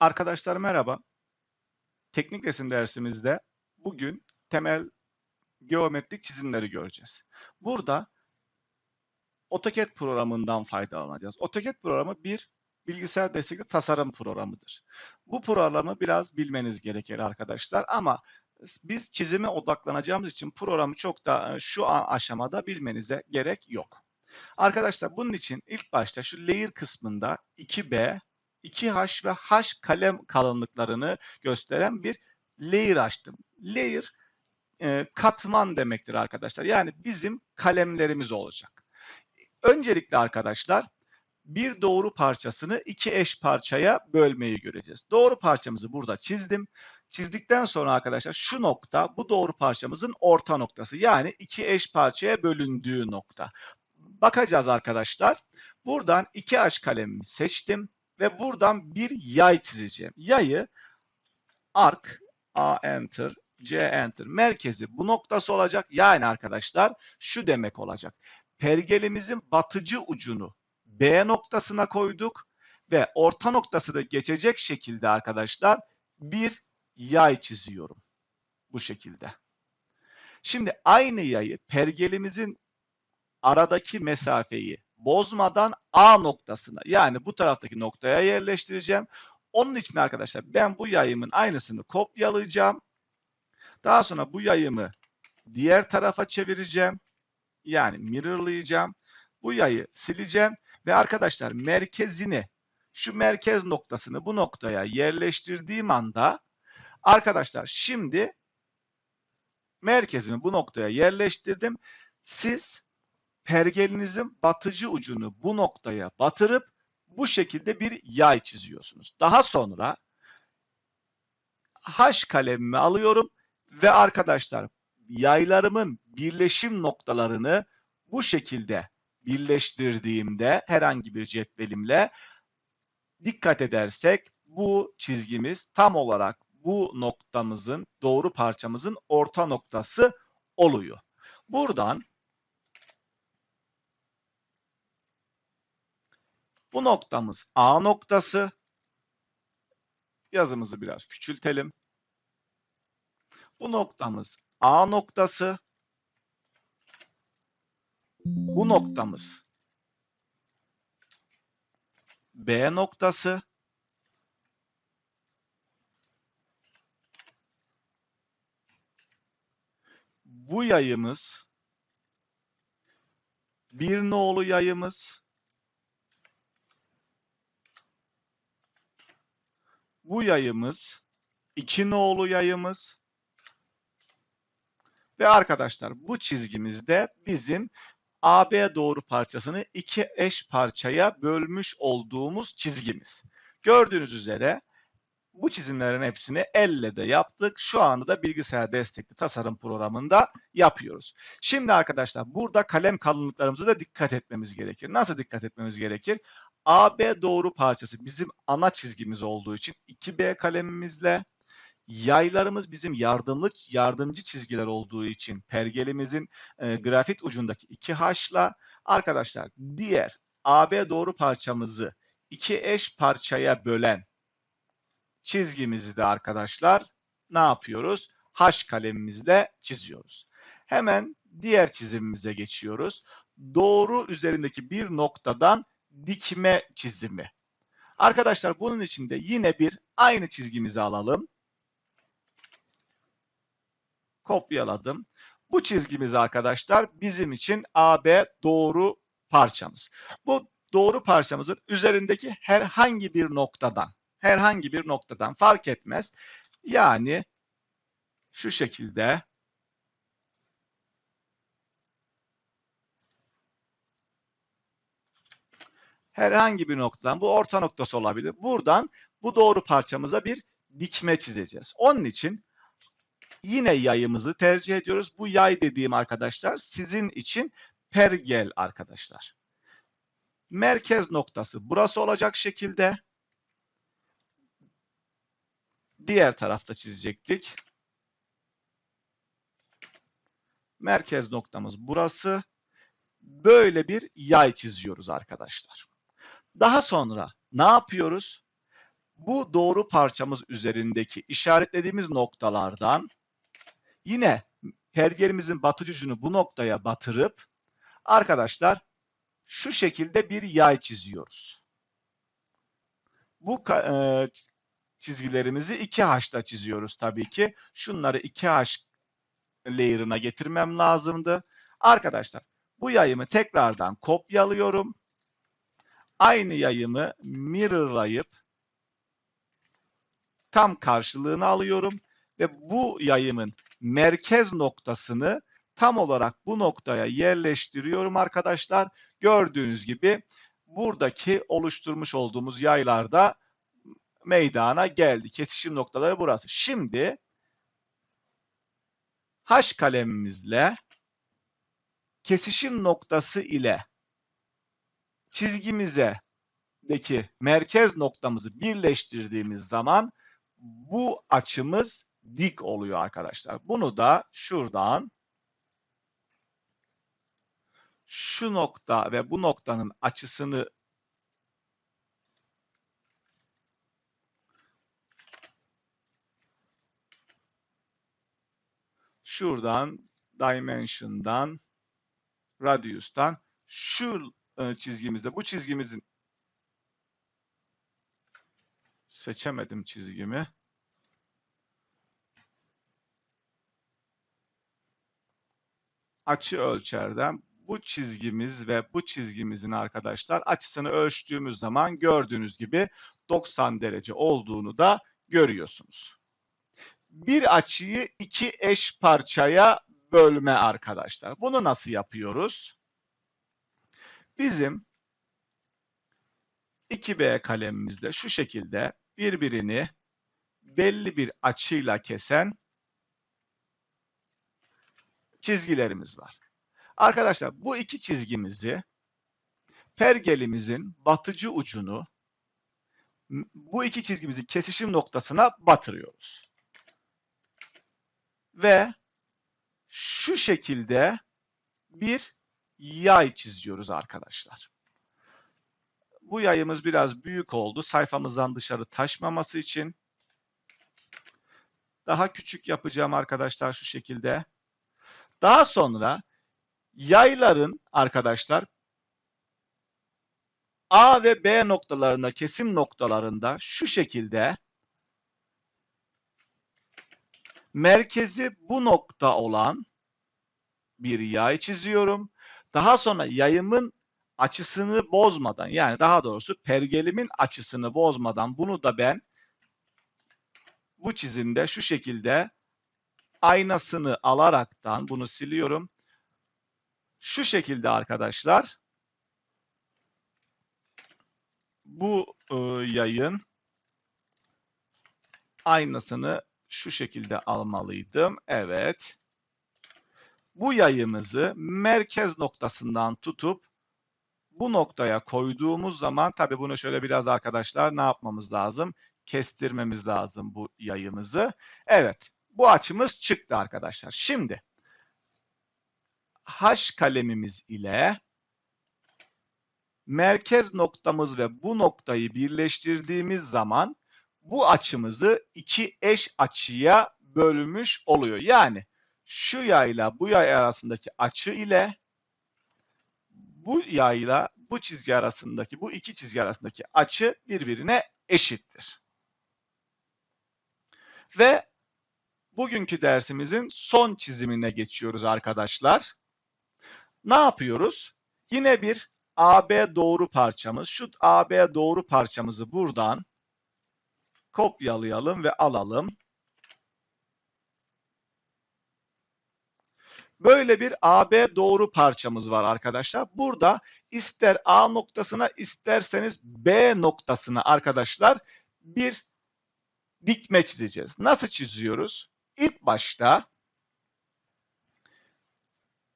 Arkadaşlar merhaba. Teknik resim dersimizde bugün temel geometrik çizimleri göreceğiz. Burada AutoCAD programından faydalanacağız. AutoCAD programı bir bilgisayar destekli tasarım programıdır. Bu programı biraz bilmeniz gerekir arkadaşlar ama biz çizime odaklanacağımız için programı çok da şu an aşamada bilmenize gerek yok. Arkadaşlar bunun için ilk başta şu layer kısmında 2B 2H ve H kalem kalınlıklarını gösteren bir layer açtım. Layer e, katman demektir arkadaşlar. Yani bizim kalemlerimiz olacak. Öncelikle arkadaşlar bir doğru parçasını iki eş parçaya bölmeyi göreceğiz. Doğru parçamızı burada çizdim. Çizdikten sonra arkadaşlar şu nokta bu doğru parçamızın orta noktası. Yani iki eş parçaya bölündüğü nokta. Bakacağız arkadaşlar. Buradan iki H kalemimi seçtim ve buradan bir yay çizeceğim. Yayı arc A enter C enter merkezi bu noktası olacak. Yani arkadaşlar şu demek olacak. Pergelimizin batıcı ucunu B noktasına koyduk ve orta noktasını geçecek şekilde arkadaşlar bir yay çiziyorum. Bu şekilde. Şimdi aynı yayı pergelimizin aradaki mesafeyi bozmadan A noktasına yani bu taraftaki noktaya yerleştireceğim. Onun için arkadaşlar ben bu yayımın aynısını kopyalayacağım. Daha sonra bu yayımı diğer tarafa çevireceğim. Yani mirrorlayacağım. Bu yayı sileceğim ve arkadaşlar merkezini şu merkez noktasını bu noktaya yerleştirdiğim anda arkadaşlar şimdi merkezimi bu noktaya yerleştirdim. Siz pergelinizin batıcı ucunu bu noktaya batırıp bu şekilde bir yay çiziyorsunuz. Daha sonra H kalemimi alıyorum ve arkadaşlar yaylarımın birleşim noktalarını bu şekilde birleştirdiğimde herhangi bir cetvelimle dikkat edersek bu çizgimiz tam olarak bu noktamızın doğru parçamızın orta noktası oluyor. Buradan Bu noktamız A noktası. Yazımızı biraz küçültelim. Bu noktamız A noktası. Bu noktamız B noktası. Bu yayımız bir nolu yayımız. Bu yayımız iki nolu yayımız ve arkadaşlar bu çizgimizde bizim AB doğru parçasını iki eş parçaya bölmüş olduğumuz çizgimiz. Gördüğünüz üzere bu çizimlerin hepsini elle de yaptık. Şu anda da bilgisayar destekli tasarım programında yapıyoruz. Şimdi arkadaşlar burada kalem kalınlıklarımıza da dikkat etmemiz gerekir. Nasıl dikkat etmemiz gerekir? AB doğru parçası bizim ana çizgimiz olduğu için 2B kalemimizle yaylarımız bizim yardımlı yardımcı çizgiler olduğu için pergelimizin e, grafit ucundaki 2H'la arkadaşlar diğer AB doğru parçamızı iki eş parçaya bölen çizgimizi de arkadaşlar ne yapıyoruz? H kalemimizle çiziyoruz. Hemen diğer çizimimize geçiyoruz. Doğru üzerindeki bir noktadan dikme çizimi. Arkadaşlar bunun için de yine bir aynı çizgimizi alalım. Kopyaladım. Bu çizgimiz arkadaşlar bizim için AB doğru parçamız. Bu doğru parçamızın üzerindeki herhangi bir noktadan, herhangi bir noktadan fark etmez. Yani şu şekilde herhangi bir noktadan, bu orta noktası olabilir. Buradan bu doğru parçamıza bir dikme çizeceğiz. Onun için yine yayımızı tercih ediyoruz. Bu yay dediğim arkadaşlar sizin için pergel arkadaşlar. Merkez noktası burası olacak şekilde diğer tarafta çizecektik. Merkez noktamız burası. Böyle bir yay çiziyoruz arkadaşlar. Daha sonra ne yapıyoruz? bu doğru parçamız üzerindeki işaretlediğimiz noktalardan yine pergelimizin batıcı ucunu bu noktaya batırıp arkadaşlar şu şekilde bir yay çiziyoruz. Bu e, çizgilerimizi 2H'da çiziyoruz tabii ki. Şunları 2H layer'ına getirmem lazımdı. Arkadaşlar bu yayımı tekrardan kopyalıyorum. Aynı yayımı mirrorlayıp tam karşılığını alıyorum ve bu yayımın merkez noktasını tam olarak bu noktaya yerleştiriyorum arkadaşlar. Gördüğünüz gibi buradaki oluşturmuş olduğumuz yaylarda meydana geldi. Kesişim noktaları burası. Şimdi H kalemimizle kesişim noktası ile çizgimize deki merkez noktamızı birleştirdiğimiz zaman bu açımız dik oluyor arkadaşlar. Bunu da şuradan şu nokta ve bu noktanın açısını şuradan dimension'dan radius'tan şu çizgimizde bu çizgimizin seçemedim çizgimi. Açı ölçerden bu çizgimiz ve bu çizgimizin arkadaşlar açısını ölçtüğümüz zaman gördüğünüz gibi 90 derece olduğunu da görüyorsunuz. Bir açıyı iki eş parçaya bölme arkadaşlar. Bunu nasıl yapıyoruz? Bizim 2B kalemimizde şu şekilde birbirini belli bir açıyla kesen çizgilerimiz var. Arkadaşlar bu iki çizgimizi pergelimizin batıcı ucunu bu iki çizgimizin kesişim noktasına batırıyoruz. Ve şu şekilde bir yay çiziyoruz arkadaşlar. Bu yayımız biraz büyük oldu. Sayfamızdan dışarı taşmaması için daha küçük yapacağım arkadaşlar şu şekilde. Daha sonra yayların arkadaşlar A ve B noktalarında kesim noktalarında şu şekilde merkezi bu nokta olan bir yay çiziyorum. Daha sonra yayımın açısını bozmadan yani daha doğrusu pergelimin açısını bozmadan bunu da ben bu çizimde şu şekilde aynasını alaraktan bunu siliyorum. Şu şekilde arkadaşlar bu e, yayın aynasını şu şekilde almalıydım. Evet. Bu yayımızı merkez noktasından tutup bu noktaya koyduğumuz zaman tabii bunu şöyle biraz arkadaşlar ne yapmamız lazım? Kestirmemiz lazım bu yayımızı. Evet. Bu açımız çıktı arkadaşlar. Şimdi H kalemimiz ile merkez noktamız ve bu noktayı birleştirdiğimiz zaman bu açımızı iki eş açıya bölmüş oluyor. Yani şu yayla bu yay arasındaki açı ile bu yayla bu çizgi arasındaki bu iki çizgi arasındaki açı birbirine eşittir. Ve bugünkü dersimizin son çizimine geçiyoruz arkadaşlar. Ne yapıyoruz? Yine bir AB doğru parçamız. Şu AB doğru parçamızı buradan kopyalayalım ve alalım. Böyle bir AB doğru parçamız var arkadaşlar. Burada ister A noktasına isterseniz B noktasına arkadaşlar bir dikme çizeceğiz. Nasıl çiziyoruz? İlk başta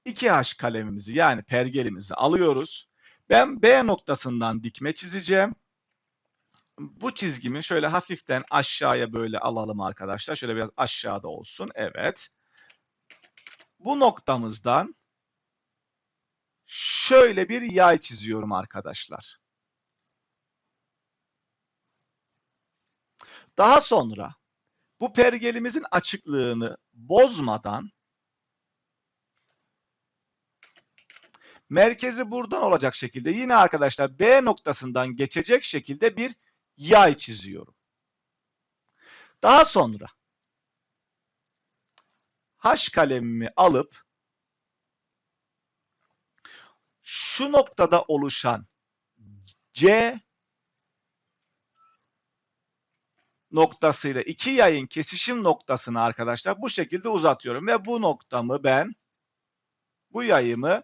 2H kalemimizi yani pergelimizi alıyoruz. Ben B noktasından dikme çizeceğim. Bu çizgimi şöyle hafiften aşağıya böyle alalım arkadaşlar. Şöyle biraz aşağıda olsun. Evet. Bu noktamızdan şöyle bir yay çiziyorum arkadaşlar. Daha sonra bu pergelimizin açıklığını bozmadan merkezi buradan olacak şekilde yine arkadaşlar B noktasından geçecek şekilde bir yay çiziyorum. Daha sonra H kalemimi alıp şu noktada oluşan C noktasıyla iki yayın kesişim noktasını arkadaşlar bu şekilde uzatıyorum ve bu noktamı ben bu yayımı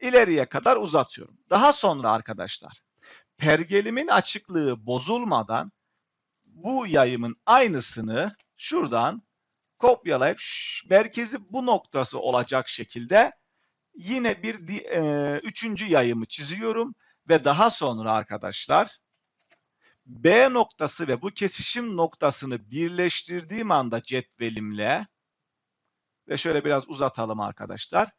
ileriye kadar uzatıyorum. Daha sonra arkadaşlar pergelimin açıklığı bozulmadan bu yayımın aynısını şuradan kopyalayıp şş, merkezi bu noktası olacak şekilde yine bir e, üçüncü yayımı çiziyorum ve daha sonra arkadaşlar B noktası ve bu kesişim noktasını birleştirdiğim anda cetvelimle ve şöyle biraz uzatalım arkadaşlar.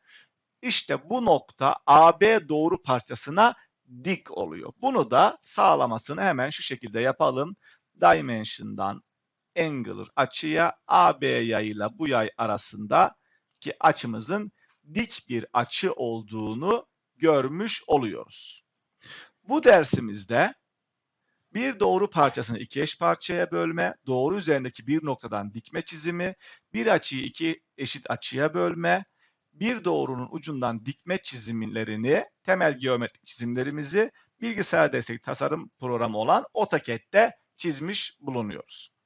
İşte bu nokta AB doğru parçasına dik oluyor. Bunu da sağlamasını hemen şu şekilde yapalım. Dimension'dan Angular açıya AB yayıyla bu yay arasında ki açımızın dik bir açı olduğunu görmüş oluyoruz. Bu dersimizde bir doğru parçasını iki eş parçaya bölme, doğru üzerindeki bir noktadan dikme çizimi, bir açıyı iki eşit açıya bölme, bir doğrunun ucundan dikme çizimlerini, temel geometrik çizimlerimizi bilgisayar destek tasarım programı olan AutoCAD'de çizmiş bulunuyoruz.